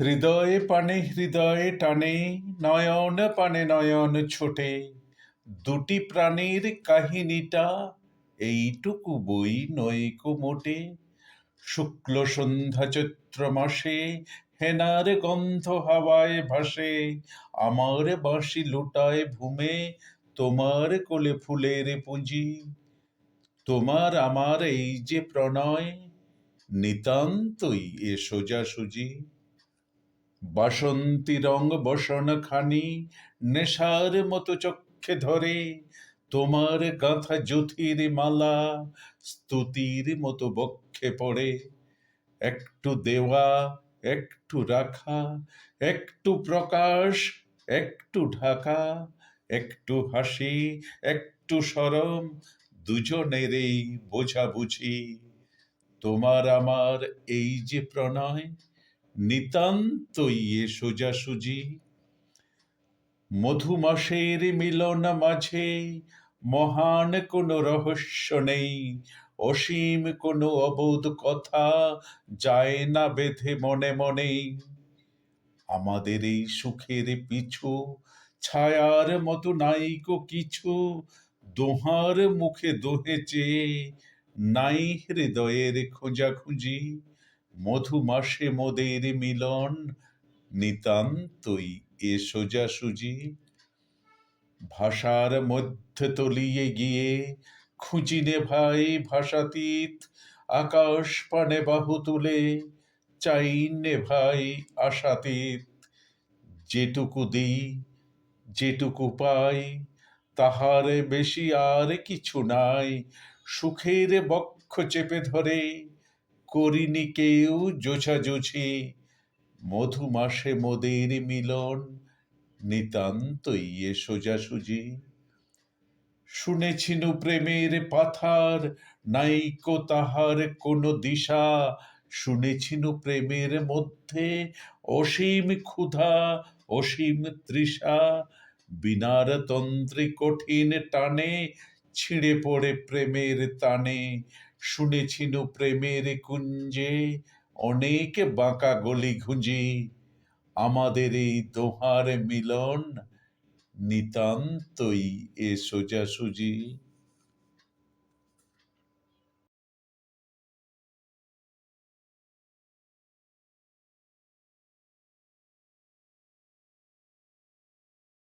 হৃদয়ে পানে, হৃদয়ে টানে, নয়ন পানে, নয়ন ছোটে। দুটি প্রাণীর কাহিনীটা এইটুকু বই নয়কো মোটে। শুক্ল সন্ধ্যা চৈত্র মাসে হেনার গন্ধ হাওয়ায় ভাসে। আমার বাঁশি লুটায় ভূমে, তোমার কোলে ফুলের পুঁজি। তোমার আমার এই যে প্রণয়, নিতান্তই এ সোজাসুজি। বাসন্তী রং বসন খানি, নেশার মতো চক্ষে ধরে। তোমার গাঁথা জ্যোতির মালা স্তুতির মতো বক্ষে পড়ে। একটু দেওয়া, একটু রাখা, একটু প্রকাশ, একটু ঢাকা, একটু হাসি, একটু সরম দুজনের এই বোঝাবুঝি। তোমার আমার এই যে প্রণয় নিতান্তই এ সোজাসুজি। মধুমাসের মিলন মাঝে মহান কোনো রহস্য নেই, অসীম কোনো অবোধ কথা যায় না বেঁধে মনে মনে। আমাদের এই সুখের পিছু, ছায়ার মতো নাইকো কিছু, দোহার মুখে দোহে চেয়ে নাই হৃদয়ের খোঁজাখুঁজি। মধুমাসে মোদের মিলন, নিতান্তই এ সোজাসুজি। ভাষার মধ্যে তলিয়ে গিয়ে খুঁজিনে ভাই ভাষাতীত, আকাশ পানে বাহু তুলে চাইনে ভাই আশাতীত। যেটুকু দিই, যেটুকু পাই, তাহার বেশি আর কিছু নাই। সুখের বক্ষ চেপে ধরে করিনি কেউ জোছাজোছি। মধু মাসে মোদের মিলন, নিতান্তই এ সোজাসুজি। শুনেছিনু প্রেমের পাথার, নাইকো তাহার কোনো দিশা। শুনেছিনু প্রেমের মধ্যে অসীম ক্ষুধা, অসীম তৃষা। বিনার তন্ত্রী কঠিন টানে ছিঁড়ে পড়ে প্রেমের টানে শুনেছিনু প্রেমের কুঞ্জে অনেক বাঁকা গলি ঘুঁজি। আমাদের এই দোহার মিলন নিতান্তই এ সোজাসুজি।